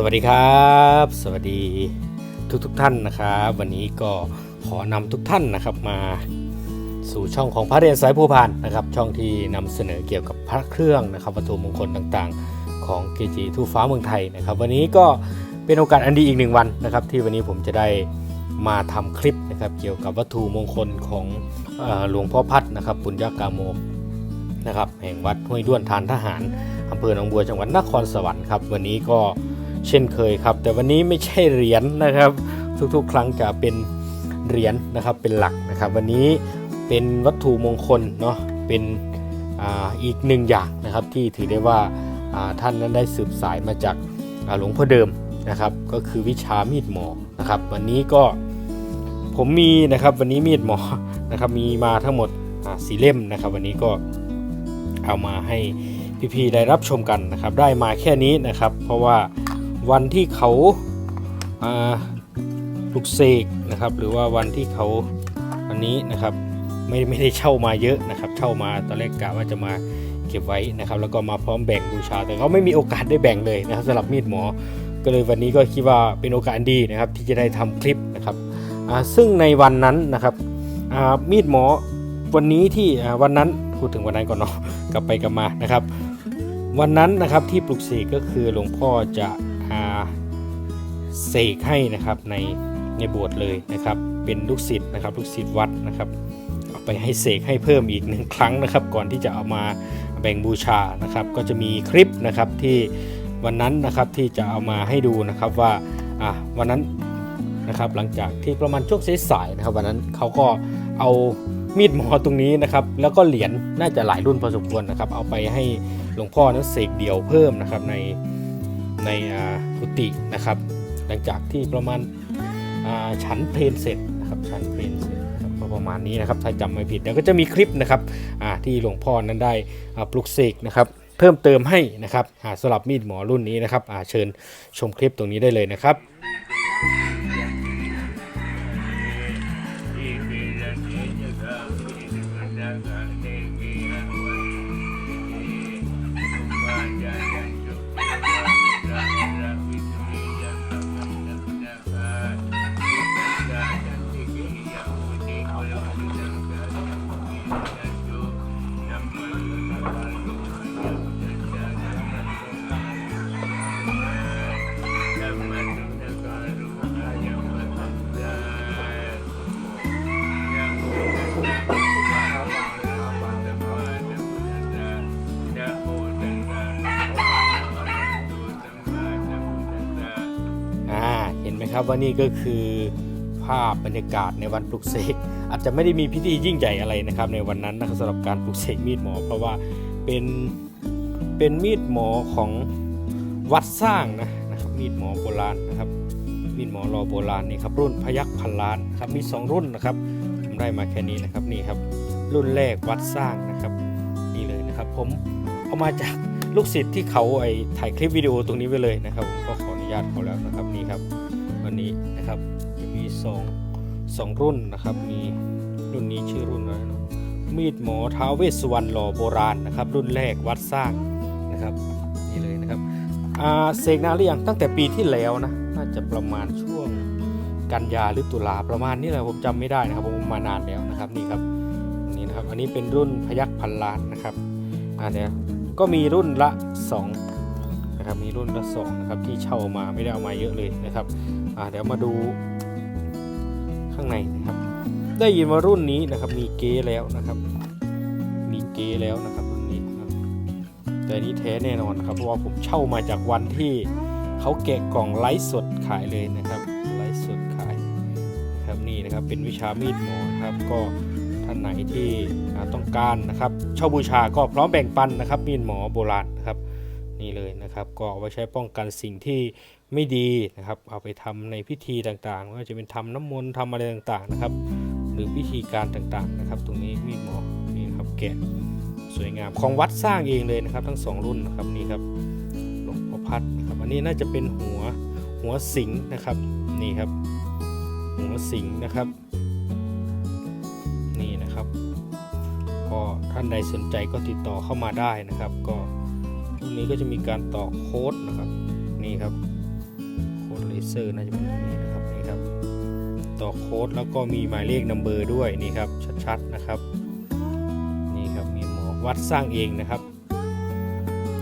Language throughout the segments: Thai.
สวัสดีครับ สวัสดีทุกทุกท่านนะครับ วันนี้ก็ขอนำทุกท่านนะครับมาสู่ช่องของพระเรียนสายภูพานนะครับ ช่องที่นำเสนอเกี่ยวกับพระเครื่องนะครับวัตถุมงคลต่างๆ ของเกจิทูฟ้าเมืองไทยนะครับ วันนี้ก็เป็นโอกาสอันดีอีกหนึ่งวันนะครับ ที่วันนี้ผมจะได้มาทำคลิปนะครับ เกี่ยวกับวัตถุมงคลของหลวงพ่อพัดนะครับ ปุญญากาโมนะครับ แห่งวัดห้วยด้วนทานทหารอำเภอหนองบัวจังหวัดนครสวรรค์ครับ วันนี้ก็ เช่นเคยครับ แต่วันนี้ไม่ใช่เหรียญนะครับ ทุกๆ ครั้งจะเป็นเหรียญนะครับเป็นหลักนะครับ วันนี้เป็นวัตถุมงคลเนาะเป็นอ,อีกหนึ่งอย่างนะครับที่ถือได้ว่าท่านนั้นได้สืบสายมาจากหลวงพ่อเดิมนะครับ ก็คือวิชามีดหมอนะครับ วันนี้ก็ผมมีนะครับวันนี้มีดหมอนะครับมีมาทั้งหมดสีเล่มนะครับ วันนี้ก็เอามาให้พี่ๆได้รับชมกันนะครับ ได้มาแค่นี้นะครับ เพราะว่า วันที่เขาปลุกเสกนะครับ หรือว่าวันที่เขาอันนี้นะครับไม่ไม่ได้เช่ามาเยอะนะครับเช่ามาตอนแรกกะว่าจะมาเก็บไว้นะครับ แล้วก็มาพร้อมแบ่งบูชา แต่เขาไม่มีโอกาสได้แบ่งเลยนะครับสำหรับมีดหมอ ก็เลยวันนี้ก็คิดว่าเป็นโอกาสดีนะครับ ที่จะได้ทำคลิปนะครับซึ่งในวันนั้นนะครับมีดหมอวันนี้ที่วันนั้นพูดถึงวันนั้นก่อนเนาะกลับไปกลับมานะครับ วันนั้นนะครับที่ปลุกเสกก็คือหลวงพ่อจะ เสกให้นะครับในในโบสถ์เลยนะครับ เป็นลูกศิษย์นะครับลูกศิษย์วัดนะครับเอาไปให้เสกให้เพิ่มอีกหนึ่งครั้งนะครับ ก่อนที่จะเอามาแบ่งบูชานะครับ ก็จะมีคลิปนะครับที่วันนั้นนะครับที่จะเอามาให้ดูนะครับว่าอะวันนั้นนะครับหลังจากที่ประมาณช่วงสายๆนะครับ วันนั้นเขาก็เอามีดหมอตรงนี้นะครับ แล้วก็เหรียญน่าจะหลายรุ่นพอสมควรนะครับ เอาไปให้หลวงพ่อนั้นเสกเดี่ยวเพิ่มนะครับใน ในกุฏินะครับ หลังจากที่ประมาณอ่าชั้นเพลนเสร็จนะครับชันเพลนเสร็จรประมาณนี้นะครับถ้าจำไม่ผิดแล้วก็จะมีคลิปนะครับที่หลวงพ่อนั้นได้ปลุกเสกนะครับเพิ่มเติมให้นะครับสำหรับมีดหมอรุ่นนี้นะครับเชิญชมคลิปตรงนี้ได้เลยนะครับ นไหมครับว่านี่ก็คือภาพบรรยากาศในวันปลุกเสกอาจจะไม่ได้มีพิธียิ่งใหญ่อะไรนะครับ ในวันนั้นนะครับสำหรับการปลุกเสกมีดหมอ เพราะว่าเป็นเป็นมีดหมอของวัดสร้างนะนะครับมีดหมอโบราณนะครับมีดหมอรอโบราณนี่ครับรุ่นพยักพันล้านครับมีสองรุ่นนะครับผมได้มาแค่นี้นะครับนี่ครับ รุ่นแรกวัดสร้างนะครับนี่เลยนะครับ ผมเอามาจากลูกศิษย์ที่เขาไอถ่ายคลิปวิดีโอตรงนี้ไว้เลยนะครับผมก็ขออนุญาตเขาแล้วนะครับนี่ครับ สองสองรุ่นนะครับ มีรุ่นนี้ชื่อรุ่นอะไรเนาะมีดหมอท้าเวสุวรรณหล่อโบราณนะครับ รุ่นแรกวัดสร้างนะครับนี่เลยนะครับอ่าเสกนานหรือยังตั้งแต่ปีที่แล้วนะน่าจะประมาณช่วงกันยาหรือตุลาประมาณนี้แหละผมจำไม่ได้นะครับผมมานานแล้วนะครับนี่ครับนี่นะครับอันนี้เป็นรุ่นพยักพันล้านนะครับอ่าเดี๋ยวก็มีรุ่นละสองนะครับมีรุ่นละสองนะครับที่เช่ามาไม่ได้เอามาเยอะเลยนะครับอ่าเดี๋ยวมาดู ข้างในนะครับ ได้ยินว่ารุ่นนี้นะครับ มีเกแล้วนะครับ มีเกแล้วนะครับรุ่นนี้นะครับแต่นี้แท้แน่นอนครับเพราะว่าผมเช่ามาจากวันที่เขาแกะกล่องไลฟ์สดขายเลยนะครับไลฟ์สดขายนะครับนี่นะครับเป็นวิชามีดหมอนะครับก็ท่านไหนที่ต้องการนะครับเช่าบูชาก็พร้อมแบ่งปันนะครับมีดหมอโบราณนะครับ นี่เลยนะครับ ก็เอาไว้ใช้ป้องกันสิ่งที่ไม่ดีนะครับ เอาไปทำในพิธีต่างๆไม่ว่าจะเป็นทำน้ำมนต์ทำอะไรต่างๆนะครับ หรือพิธีการต่างๆนะครับ ตรงนี้มีดหมอนี่ครับแกะสวยงามของวัดสร้างเองเลยนะครับ ทั้งสองรุ่นนะครับนี่ครับหลวงพ่อพัดนะครับอันนี้น่าจะเป็นหัวหัวสิงนะครับนี่ครับ หัวสิงนะครับนี่นะครับก็ท่านใดสนใจก็ติดต่อเข้ามาได้นะครับ ก็ รุ่นนี้ก็จะมีการต่อโค้ดนะครับ นี่ครับ โคดเลเซอร์น่าจะเป็นตรงนี้นะครับ นี่ครับ ต่อโค้ดแล้วก็มีหมายเลขนัมเบอร์ด้วย นี่ครับ ชัดๆนะครับ นี่ครับ มีหมอวัดสร้างเองนะครับ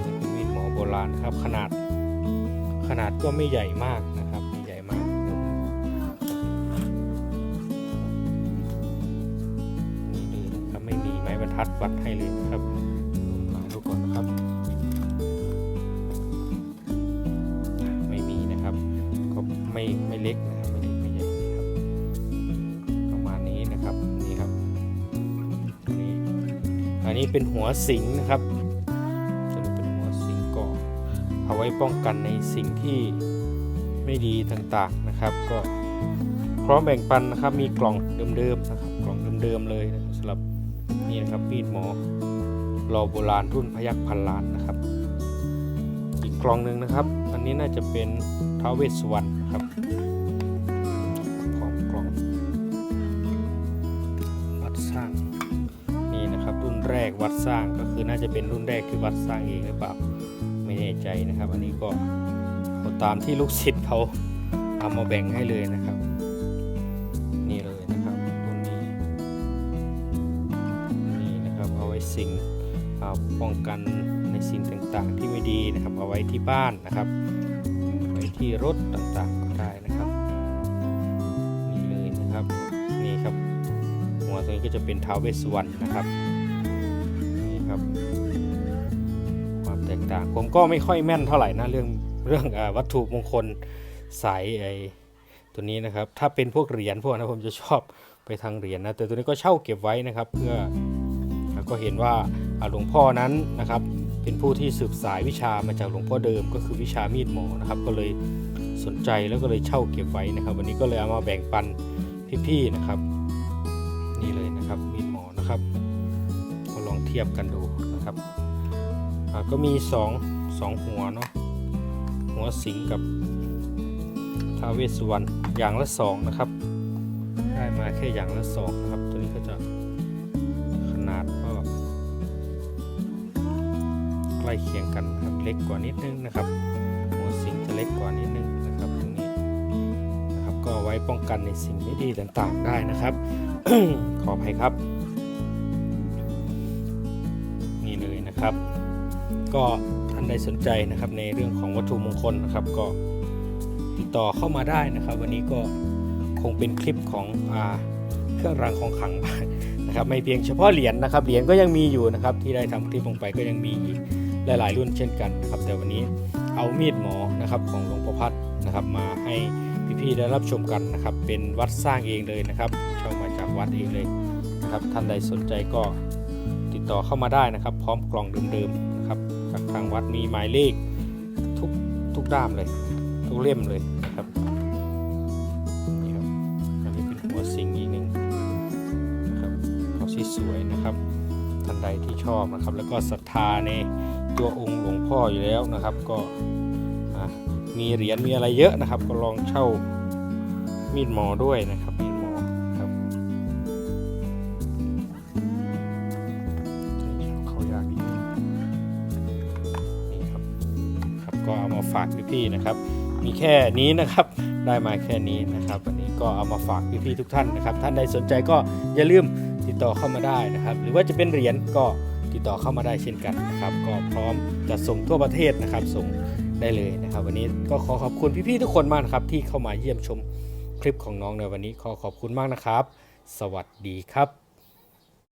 เป็นมีดหมอโบราณครับ ขนาด ขนาดก็ไม่ใหญ่มากนะครับไม่ใหญ่มาก นี่เลยครับ ไม่มีไม้บรรทัดวัดให้เลยครับลองดูก่อนนะครับ ไม่ไม่เล็กนะครับไม่เล็กไม่ใหญ่นะครับประมาณนี้นะครับนี่ครับนี่อันนี้เป็นหัวสิงนะครับจะเป็นหัวสิงก็เอาไว้ป้องกันในสิ่งที่ไม่ดีต่างๆนะครับ ก็พร้อมแบ่งปันนะครับ มีกล่องเดิมๆนะครับกล่องเดิมๆเลยนะสำหรับนี่นะครับมีดหมอรอโบราณรุ่นพยัคฆ์พันล้านนะครับ อีกกล่องหนึ่งนะครับ อันนี้น่าจะเป็นท้าวเวสสวรรณ ครับของกล่องวัดสร้างนี่นะครับรุ่นแรกวัดสร้างก็คือน่าจะเป็นรุ่นแรกที่วัดสร้างเองหรือเปล่าไม่แน่ใจนะครับ อันนี้ก็เอาตามที่ลูกศิษย์เขาเอามาแบ่งให้เลยนะครับ นี่เลยนะครับรุ่นนี้นี่นะครับเอาไว้สิ่งป้องกันในสิ่งต่างๆ ที่ไม่ดีนะครับเอาไว้ที่บ้านนะครับ ที่รถต่างๆก็ได้นะครับนี่เลยนะครับนี่ครับ หัวตัวนี้ก็จะเป็นท้าวเวสสวรรณนะครับนี่ครับ ความแตกต่างผมก็ไม่ค่อยแม่นเท่าไหร่นะเรื่องเรื่องอวัตถุมงคลสายไอตัวนี้นะครับถ้าเป็นพวกเหรียญพวกนั้นผมจะชอบไปทางเหรียญนะแต่ตัวนี้ก็เช่าเก็บไว้นะครับ เพื่อแล้วก็เห็นว่าหลวงพ่อนั้นนะครับ เป็นผู้ที่สืบสายวิชามาจากหลวงพ่อเดิมก็คือวิชามีดหมอนะครับ ก็เลยสนใจแล้วก็เลยเช่าเก็บไว้นะครับ วันนี้ก็เลยเอามาแบ่งปันพี่ๆนะครับ นี่เลยนะครับมีดหมอนะครับก็ลองเทียบกันดูนะครับก็มีสองสองหัวเนาะหัวสิงกับท้าวเวสสุวรรณอย่างละสองนะครับ ได้มาแค่อย่างละสองนะครับ ใกล้เคียงกันครับเล็กกว่านิดนึงนะครับหัวสิงจะเล็กกว่านิดนึงนะครับตรงนี้นะครับก็ไว้ป้องกันในสิ่งไม่ดีต่างๆได้นะครับ ขออภัยครับ นี่เลยนะครับ ก็ท่านใดสนใจนะครับในเรื่องของวัตถุมงคลนะครับ ก็ติดต่อเข้ามาได้นะครับ วันนี้ก็คงเป็นคลิปของอาเครื่องรางของขลังนะครับไม่เพียงเฉพาะเหรียญนะครับเหรียญก็ยังมีอยู่นะครับที่ได้ทำคลิปลงไปก็ยังมีอีก หลาย ๆ รุ่นเช่นกันนะครับ แต่วันนี้เอามีดหมอนะครับของหลวงพ่อพัดนะครับ มาให้พี่ๆได้รับชมกันนะครับ เป็นวัดสร้างเองเลยนะครับเช่ามาจากวัดเองเลยนะครับ ท่านใดสนใจก็ติดต่อเข้ามาได้นะครับ พร้อมกล่องเดิมๆนะครับจากทางวัดมีหมายเลขทุกทุกด้ามเลย ทุกเล่มเลยนะครับนี่ครับอันนี้เป็นหัวสิงอีกหนึ่งนะครับเขาสีสวยนะครับท่านใดที่ชอบนะครับ แล้วก็ศรัทธาใน ตัวองค์หลวงพ่ออยู่แล้วนะครับ ก็มีเหรียญมีอะไรเยอะนะครับ ก็ลองเช่ามีดหมอด้วยนะครับมีดหมอครับเขาอยากดีนี่ครับครับก็เอามาฝากพี่ๆนะครับ มีแค่นี้นะครับได้มาแค่นี้นะครับ วันนี้ก็เอามาฝากพี่ๆทุกท่านนะครับ ท่านใดสนใจก็อย่าลืมติดต่อเข้ามาได้นะครับ หรือว่าจะเป็นเหรียญก็ ติดต่อเข้ามาได้เช่นกันนะครับ ก็พร้อมจะส่งทั่วประเทศนะครับ ส่งได้เลยนะครับ วันนี้ก็ขอขอบคุณพี่ๆทุกคนมากนะครับ ที่เข้ามาเยี่ยมชมคลิปของน้องในวันนี้ขอขอบคุณมากนะครับ สวัสดีครับ